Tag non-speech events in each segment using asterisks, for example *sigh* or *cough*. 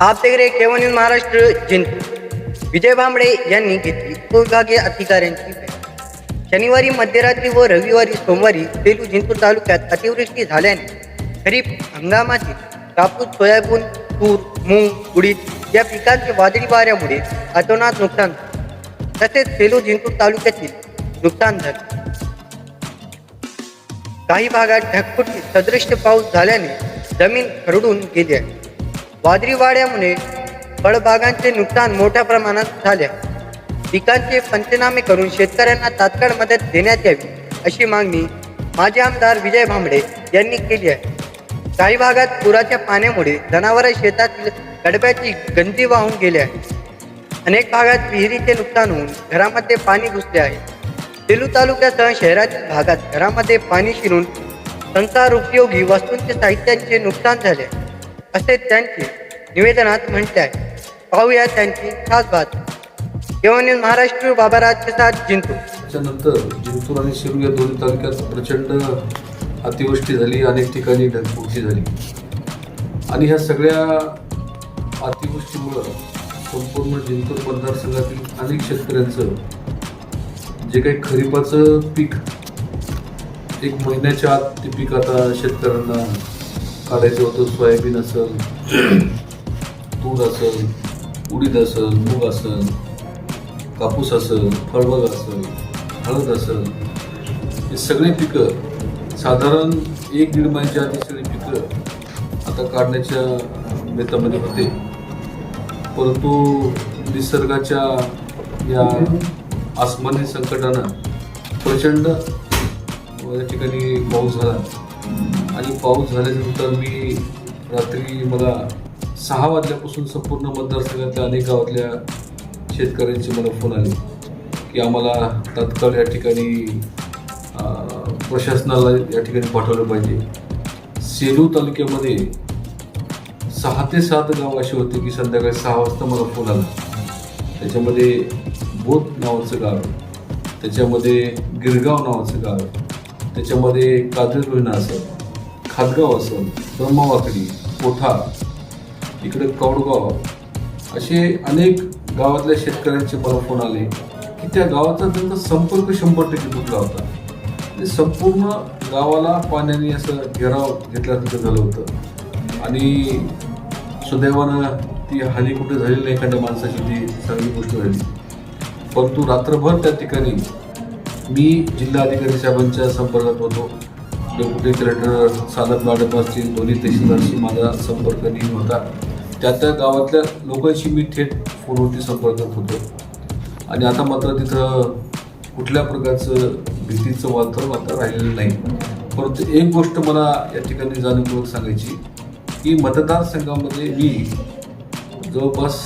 आप देख महाराष्ट्र जिंतूर विजय भांबळे यांनी घेतली उपविभागीय अधिकाऱ्यांची शनिवारी मध्यरात्री व रविवारी सोमवारी सेलू जिंतूर तालुक्यात अतिवृष्टी झाल्याने खरीप हंगामातील कापूस सोयाबीन तूर मूग उडीद या पिकांचे वादळी वाऱ्यामुळे अतोनात नुकसान तसेच सेलू जिंतूर तालुक्यातील नुकसान झाले. काही भागात ढगफुटी सदृश्य पाऊस झाल्याने जमीन खरडून गेली आहे. वादळीवाड्यामुळे फळबागांचे नुकसान मोठ्या प्रमाणात झाले. पिकांचे पंचनामे करून शेतकऱ्यांना तात्काळ मदत देण्यात यावी अशी मागणी माजी आमदार विजय भांबडे यांनी केली आहे. काही भागात पुराच्या पाण्यामुळे जनावरे शेतातील गडब्याची गंजी वाहून गेली आहे. अनेक भागात विहिरीचे नुकसान होऊन घरामध्ये पाणी घुसले आहे. सेलू तालुक्यासह शहरातील भागात घरामध्ये पाणी शिरून संसार उपयोगी वस्तूंचे साहित्यांचे नुकसान झाले आहे. असे त्यांचे निवेदनात म्हटले आहे. पाहूया त्यांची खास बात केवळ महाराष्ट्र बाबाराज साथ जिंतूर त्याच्यानंतर जिंतूर आणि शिरूर या दोन तालुक्यात प्रचंड अतिवृष्टी झाली अनेक ठिकाणी ढगफुटी झाली. आणि ह्या सगळ्या अतिवृष्टीमुळं संपूर्ण जिंतूर मतदारसंघातील अनेक शेतकऱ्यांचं जे काही खरीपाचं पीक एक महिन्याच्या आत ते पीक आता शेतकऱ्यांना काढायचं होतं सोयाबीन असेल *clears throat* तूर असेल उडीद असेल मूग असेल कापूस असेल फळबाग असेल हळद असेल हे सगळे पिकं साधारण एक दीड महिन्याच्या आधी सगळी पिकं आता काढण्याच्या बेतामध्ये होते. परंतु निसर्गाच्या या आसमानी संकटानं प्रचंड या ठिकाणी पाऊस झाला. आणि पाऊस झाल्यानंतर मी रात्री मला सहा वाजल्यापासून संपूर्ण मतदारसंघातल्या अनेक गावातल्या शेतकऱ्यांचे मला फोन आले की आम्हाला तात्काळ या ठिकाणी प्रशासनाला या ठिकाणी पाठवलं पाहिजे. सेलू तालुक्यामध्ये सहा ते सात गाव असे होते की संध्याकाळी सहा वाजता मला फोन आला. त्याच्यामध्ये बोध नावाचं गाव त्याच्यामध्ये गिरगाव नावाचं गाव त्याच्यामध्ये काजर रोहिणा असं खादगाव असेल ब्रह्मावाकडी कोठा इकडे कौडगाव असे अनेक गावातल्या शेतकऱ्यांचे मला फोन आले की त्या गावाचा त्यांचा संपर्क शंभर टक्के तुटला होता. आणि संपूर्ण गावाला पाण्याने असं घेराव घेतल्यासारखं झालं होतं. आणि सुदैवानं ती हानी कुठे झालेली नाही एखाद्या माणसाची ती चांगली गोष्ट झाली. परंतु रात्रभर त्या ठिकाणी मी जिल्हा अधिकारी साहेबांच्या संपर्कात होतो. डेप्युटी कलेक्टर सादत मॅडम असतील दोन्ही तहसीलदारशी माझा संपर्क नेहमी होता. त्या त्या गावातल्या लोकांशी मी थेट फोनवरती संपर्कात होतो. आणि आता मात्र तिथं कुठल्या प्रकारचं भीतीचं वातावरण आता राहिलेलं नाही. परंतु एक गोष्ट मला या ठिकाणी जाणीवपूर्वक सांगायची की मतदारसंघामध्ये मी जवळपास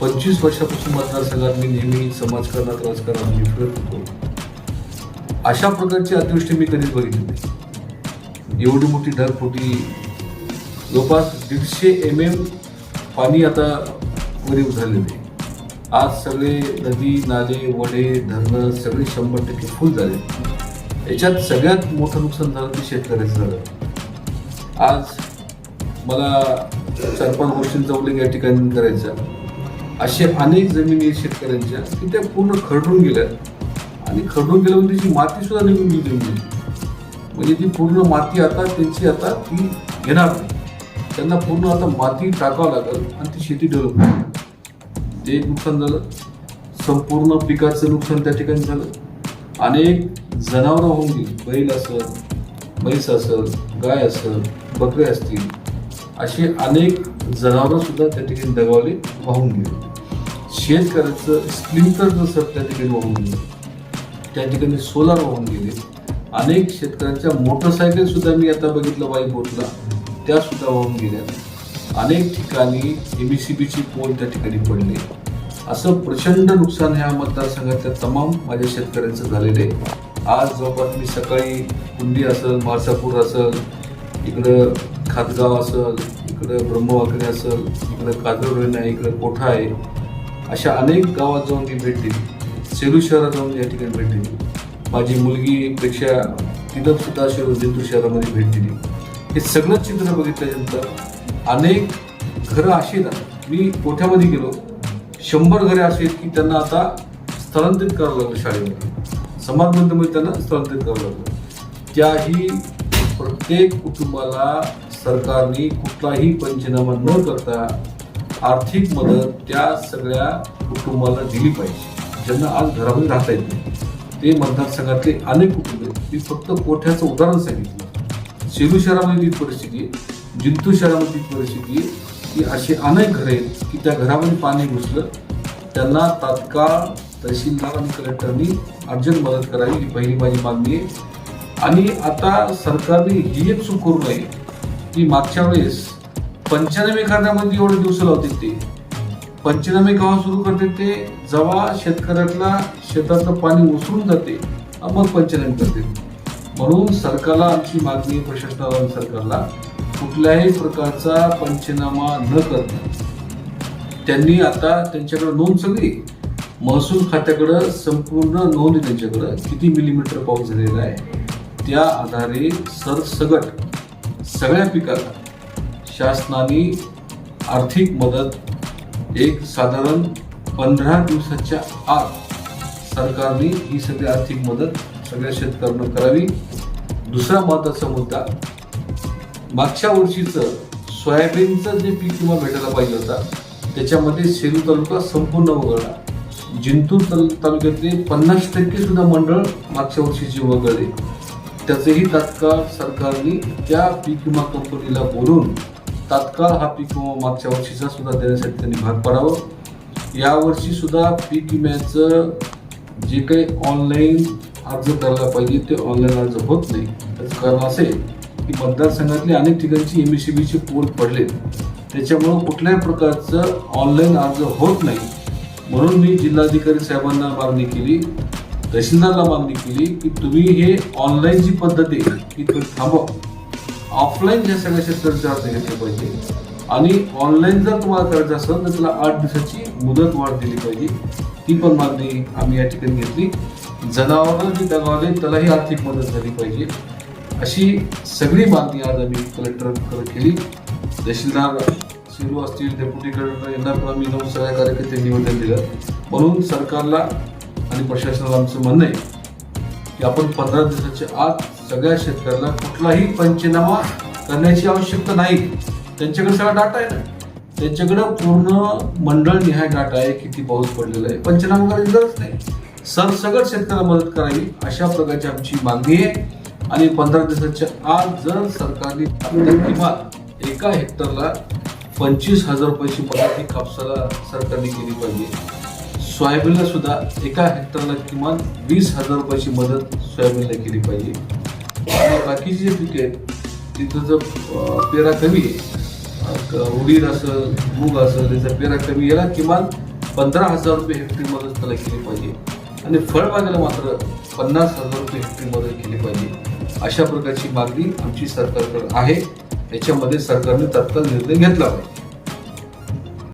पंचवीस वर्षापासून मतदारसंघात मी नेहमी समाजकारणात राजकारणात मी फिरत होतो. अशा प्रकारची अतिवृष्टी मी कधीच बघितली नाही. एवढी मोठी ढगफुटी जवळपास दीडशे एम एम पाणी आता वरीव झालेले आहे. आज सगळे नदी नाले वडे धरणं सगळे शंभर टक्के फुल झाले. याच्यात सगळ्यात मोठं नुकसान झालं ते शेतकऱ्याचं झालं. आज मला चार पाच गोष्टींचा उल्लेख या ठिकाणी करायचा. असे अनेक जमिनी शेतकऱ्यांच्या की त्या पूर्ण खरडून गेल्या. आणि खरडून गेल्यावर त्याची माती सुद्धा निघून गेली म्हणजे ती पूर्ण माती आता त्यांची आता ती घेणार नाही. त्यांना पूर्ण आता माती टाकावं लागेल आणि ती शेती डेव्हलप होईल. ते एक नुकसान झालं संपूर्ण पिकाचं नुकसान त्या ठिकाणी झालं. अनेक जनावरं होऊन गेली. बैल असेल म्हैस असेल गाय असेल बकरे असतील. असे अनेक जनावरं सुद्धा त्या ठिकाणी दगावले वाहून गेले. शेतकऱ्याचं स्प्लिंकर जसं त्या ठिकाणी वाहून गेलं त्या ठिकाणी सोलार वाहून गेले अनेक शेतकऱ्यांच्या मोटरसायकल सुद्धा मी आता बघितलं बाईक बोटला. त्या सुद्धा वाहून गेल्या. अनेक ठिकाणी एम सी बीची पोल त्या ठिकाणी पडले. असं प्रचंड नुकसान ह्या मतदारसंघातल्या तमाम माझ्या शेतकऱ्यांचं झालेलं आहे. आज जवळपास मी सकाळी कुंडी असेल माळसापूर असेल इकडं खातगाव असेल इकडं ब्रह्मवाकडी असेल इकडं काजरडोईन आहे इकडं कोठा आहे अशा अनेक गावात जाऊन मी भेट दिली. सेलू शहरात जाऊन या ठिकाणी भेट दिली. माझी मुलगीपेक्षा तिथं सुद्धा शहर जिंतूर शहरामध्ये भेट दिली. हे सगळं चित्र बघितल्यानंतर अनेक घरं अशी आहेत. मी कोठ्यामध्ये गेलो? शंभर घरे अशी आहेत की त्यांना आता स्थलांतरित करावं लागलं शाळेमध्ये. समाज माध्यमामध्ये त्यांना स्थलांतरित करावं लागलं. त्याही प्रत्येक कुटुंबाला सरकारने कुठलाही पंचनामा न करता आर्थिक मदत त्या सगळ्या कुटुंबाला दिली पाहिजे. ज्यांना आज घरामध्ये राहता येत नाही. ते मतदारसंघातले अनेक कुटुंबे मी फक्त कोठ्याचं उदाहरण सांगितलं. सेलू शहरामध्ये ती परिस्थिती आहे. जिंतूर शहरामध्ये ती परिस्थिती आहे. की असे अनेक घरे आहेत की त्या घरामध्ये पाणी घुसलं त्यांना तात्काळ तहसीलदार आणि कलेक्टरनी अर्जंट मदत करावी ही पहिली माझी मागणी आहे. आणि आता सरकारने ही एक चूक करू नये की मागच्या वेळेस पंचनामे करण्यामध्ये एवढे दिवस लावते ते. पंचनामे केव्हा सुरू करते ते? जेव्हा शेतकऱ्यातला शेतातलं पाणी ओसरून जाते मग पंचनामे करते. म्हणून सरकारला आमची मागणी प्रशासनाला सरकारला कुठल्याही प्रकारचा पंचनामा न करणं त्यांनी आता त्यांच्याकडे नोंद सगळी. महसूल खात्याकडं संपूर्ण नोंद त्यांच्याकडं. किती मिलीमीटर पाऊस झालेला आहे? त्या आधारे सरसगट सगळ्या पिकाला शासनाने आर्थिक मदत एक साधारण पंधरा दिवसाच्या आत सरकारने ही सगळी आर्थिक मदत सगळ्या शेतकऱ्यांना करावी. दुसरा महत्त्वाचा मुद्दा मागच्या वर्षीचं सोयाबीनचं जे पीक विमा भेटायला पाहिजे होता त्याच्यामध्ये सेलू तालुका संपूर्ण वगळला. जिंतूर तालु तालुक्यातले पन्नास टक्के सुद्धा मंडळ मागच्या वर्षीचे वगळले. त्याचेही तात्काळ सरकारने त्या पीक विमा कंपनीला बोलून तात्काळ हा पीक विमा मागच्या वर्षीचा सुद्धा देण्यासाठी त्यांनी भाग पाडावं. यावर्षी सुद्धा पीक विम्याचं जे काही ऑनलाईन अर्ज करायला पाहिजे ते ऑनलाईन अर्ज होत नाही. त्याचं कारण असे की मतदारसंघातले अनेक ठिकाणची एम एस सी बीचे पोल पडले त्याच्यामुळं कुठल्याही प्रकारचं ऑनलाईन अर्ज होत नाही. म्हणून मी जिल्हाधिकारी साहेबांना मागणी केली तहसीलदारला मागणी केली की तुम्ही हे ऑनलाईन जी पद्धत आहे ती तुम्ही थांबवा. ऑफलाईन ज्या सगळ्याचे शेतकऱ्यांचे अर्ज घेतले पाहिजे. आणि ऑनलाईन जर तुम्हाला करायचं असेल तर त्याला आठ दिवसाची मुदत वाढ दिली पाहिजे. ती पण मागणी आम्ही या ठिकाणी घेतली. जनावरं जी दगावले त्यालाही आर्थिक मदत झाली पाहिजे. अशी सगळी मागणी आज आम्ही कलेक्टरकडे केली. तहसीलदार सुरू असतील डेप्युटी कलेक्टर यांना पण आम्ही नऊ सगळ्या कार्यकर्ते निवेदन दिलं. म्हणून सरकारला आणि प्रशासनाला आमचं म्हणणं आहे की आपण पंधरा दिवसाच्या आत सगळ्या शेतकऱ्याला कुठलाही पंचनामा करण्याची आवश्यकता नाही. त्यांच्याकडे सगळा डाटा आहे ना. त्यांच्याकडं पूर्ण मंडळ निहाय डाटा आहे किती पाऊस पडलेला आहे. पंचनामा करायची गरज नाही. सरसगट शेतकऱ्याला मदत करावी अशा प्रकारची आमची मागणी आहे. आणि पंधरा दिवसाच्या आत जर सरकारने किमान एका हेक्टरला पंचवीस हजार रुपयाची मदत ही कापसाला सरकारने केली पाहिजे. सोयाबीनला सुद्धा एका हेक्टरला किमान वीस हजार रुपयाची मदत सोयाबीनला केली पाहिजे. बाकीची जे पिके आहेत तिथं जर पेरा कमी आहे उडीद असं मूग असं त्याचा पेरा कमी याला किमान पंधरा हजार रुपये हेक्टरी मदत त्याला केली पाहिजे. आणि फळबागेला मात्र पन्नास हजार रुपये हेक्टरी मदत केली पाहिजे. अशा प्रकारची मागणी आमची सरकारकडे आहे. याच्यामध्ये सरकारने तत्काळ निर्णय घेतला पाहिजे.